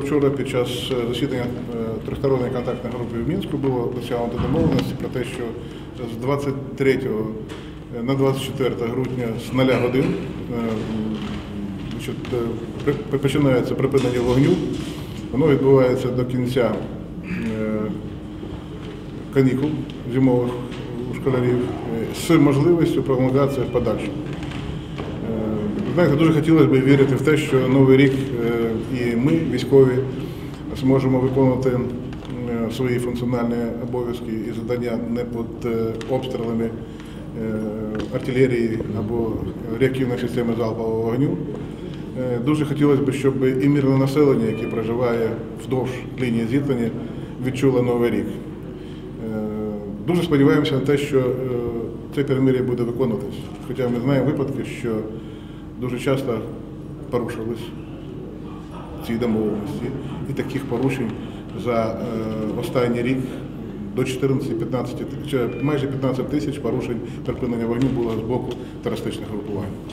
Вчора під час е, засідання е, тристоронньої контактної групи в Мінську було досягнуто домовленості про те, що з 23 на 24 грудня з 0 годин е, е, починається припинення вогню. Воно відбувається до кінця е, канікул зимових у школярів е, з можливістю пролонгації в подальшому. Знаєте, дуже хотілося б вірити в те, що Новий рік е, і ми, військові, зможемо виконувати е, свої функціональні обов'язки і завдання не під е, обстрілами артилерії або реактивної системи залпового вогню. Дуже хотілося б, щоб і мирне населення, яке проживає вздовж лінії зіткнення, відчуло Новий рік. Дуже сподіваємося на те, що це перемир'я буде виконуватись. Хоча ми знаємо випадки, що дуже часто порушились ці домовленості. І таких порушень за е, останній рік до 14-15, майже 15 тисяч порушень припинення вогню було з боку терористичних групувань.